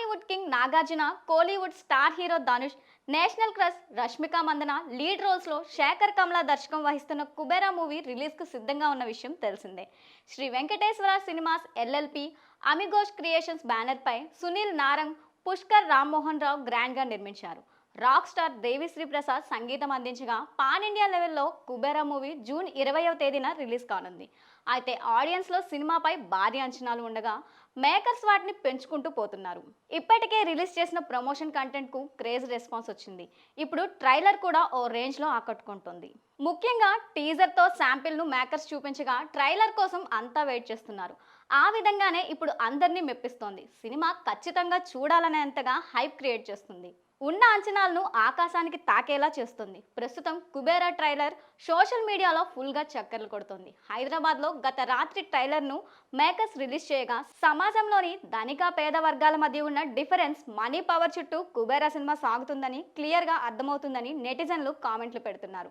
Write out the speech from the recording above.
Bollywood king Nagarjuna Kollywood star hero Dhanush national crush Rashmika Mandanna lead రోల్స్లో Shekhar Kammula దర్శకం వహిస్తున్న Kubera movie రిలీజ్కు సిద్ధంగా ఉన్న విషయం తెలిసిందే. Sri Venkateswara cinemas LLP Amigos creations బ్యానర్పై సునీల్ నారంగ్ పుష్కర్ రామ్మోహన్ రావు గ్రాండ్గా నిర్మించారు. రాక్ స్టార్ దేవిశ్రీ ప్రసాద్ సంగీతం అందించగా పాన్ ఇండియా లెవెల్లో కుబేరా మూవీ జూన్ ఇరవయవ తేదీన రిలీజ్ కానుంది. అయితే ఆడియన్స్లో సినిమాపై భారీ అంచనాలు ఉండగా మేకర్స్ వాటిని పెంచుకుంటూ పోతున్నారు. ఇప్పటికే రిలీజ్ చేసిన ప్రమోషన్ కంటెంట్కు క్రేజ్ రెస్పాన్స్ వచ్చింది. ఇప్పుడు ట్రైలర్ కూడా ఓ రేంజ్లో ఆకట్టుకుంటుంది. ముఖ్యంగా టీజర్తో శాంపిల్ను మేకర్స్ చూపించగా ట్రైలర్ కోసం అంతా వెయిట్ చేస్తున్నారు. ఆ విధంగానే ఇప్పుడు అందరినీ మెప్పిస్తోంది. సినిమా ఖచ్చితంగా చూడాలనేంతగా హైప్ క్రియేట్ చేస్తుంది. ఉన్న అంచనాలను ఆకాశానికి తాకేలా చేస్తుంది. ప్రస్తుతం కుబేరా ట్రైలర్ సోషల్ మీడియాలో ఫుల్గా చక్కర్లు కొడుతుంది. హైదరాబాద్లో గత రాత్రి ట్రైలర్ను మేకర్స్ రిలీజ్ చేయగా సమాజంలోని ధనిక పేద వర్గాల మధ్య ఉన్న డిఫరెన్స్ మనీ పవర్ చుట్టూ కుబేరా సినిమా సాగుతుందని క్లియర్గా అర్థమవుతుందని నెటిజన్లు కామెంట్లు పెడుతున్నారు.